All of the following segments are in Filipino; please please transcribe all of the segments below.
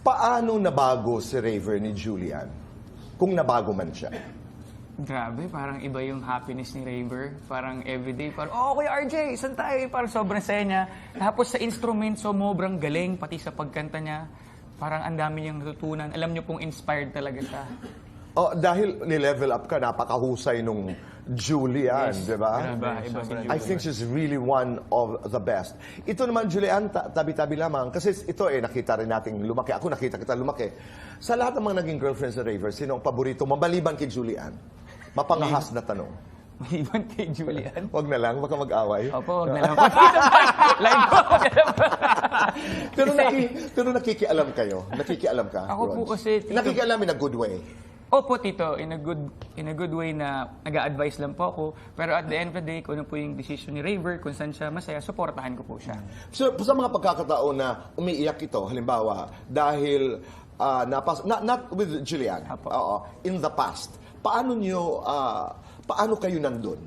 Paano nabago si Raver ni Julian? Kung nabago man siya. Grabe, parang iba yung happiness ni Raver. Parang everyday, parang, oh, Kuya RJ, saan tayo? Parang sobrang saya niya. Tapos sa instrument, sobrang galing, pati sa pagkanta niya. Parang ang dami niyang natutunan. Alam niyo pong inspired talaga siya. Oh, dahil ni-level up ka, napakahusay nung Julian, di ba? Grabe, iba si I think she's really one of the best. Ito naman, Julian, ta- tabi-tabi lamang. Kasi ito eh, nakita rin nating lumaki. Ako nakita kita lumaki. Sa lahat ng mga naging girlfriends ni Raver, sino ang paborito mo maliban kay Julian? Mapangahas na tanong. Maliban kay Julian. Wag na lang, baka mag-away. Opo, wag na lang po. Live po, wag na lang po. Pero, Kasi- naki, pero nakikialam kayo. Nakikialam ka. Ako po Rons. kasi, tito- Nakikialam in a good way. Opo, Tito, in a good in a good way na nag-a-advise lang po ako. Pero at the end of the day, kung ano po yung decision ni Raver, kung saan siya masaya, suportahan ko po siya. So, sa mga pagkakataon na umiiyak ito, halimbawa, dahil ah, napas, not, not with Julian, Apo. oo, in the past, paano nyo, ah, paano kayo nandun?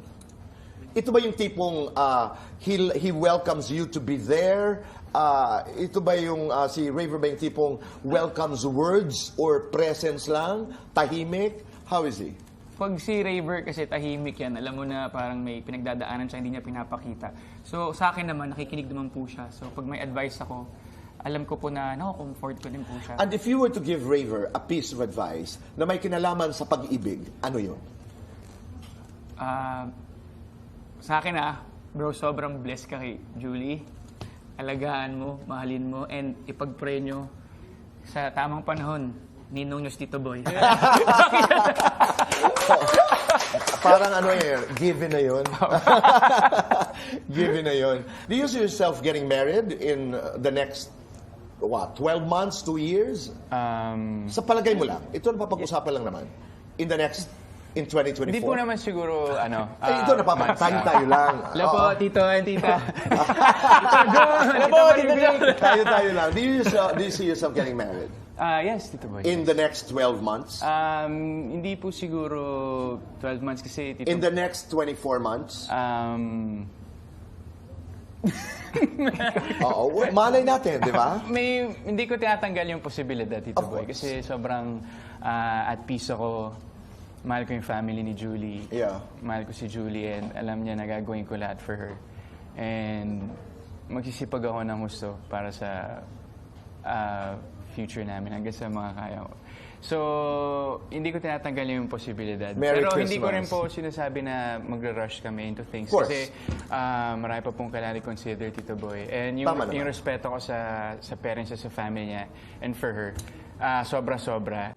Ito ba yung tipong ah, he, he welcomes you to be there? Ah, ito ba yung ah, si Raver ba yung tipong welcomes words or presence lang? Tahimik? How is he? Pag si Raver kasi tahimik yan, alam mo na parang may pinagdadaanan siya, hindi niya pinapakita. So sa akin naman, nakikinig naman po siya. So pag may advice ako, alam ko po na nako-comfort ko din po siya. And if you were to give Raver a piece of advice na may kinalaman sa pag-ibig, ano yun? Ah, sa akin ah, bro, sobrang blessed ka kay Julie. Alagaan mo, mahalin mo, and ipag-pray nyo sa tamang panahon. Ninong nyo si Tito Boy. Parang ano yun, given na yun. given na yun. Do you see yourself getting married in uh, the next, what, 12 months, 2 years? Um, Sa palagay mo lang, ito ang papag-usapan lang naman. In the next, in 2024. hindi po naman siguro, ano, Ay, ito ah, napapag tayo-tayo lang. Hello po, Oo. Tito and Tita. Hello po, Tito John. Tayo-tayo lang. Do you, yourself- do you see yourself getting married? Ah, yes, Tito Boy. In the next 12 months? Um, hindi po siguro 12 months kasi, Tito In the next 24 months? Um, Oo, malay natin, di ba? may, hindi ko tinatanggal yung posibilidad, Tito Of Boy. course. Kasi sobrang ah, at peace ako. Mahal ko yung family ni Julie. Yeah. Mahal ko si Julie and alam niya na gagawin ko lahat for her. And magsisipag ako ng gusto para sa ah, future namin hanggang sa mga kaya ko. So, hindi ko tinatanggal yung posibilidad. Merry Pero hindi ko rin Christmas. po sinasabi na magre-rush kami into things. Of course. Kasi ah, marami pa pong kailangan i-consider, Tito Boy. And yung, Tama naman. yung respeto ko sa, sa parents at sa family niya and for her, ah, sobra-sobra.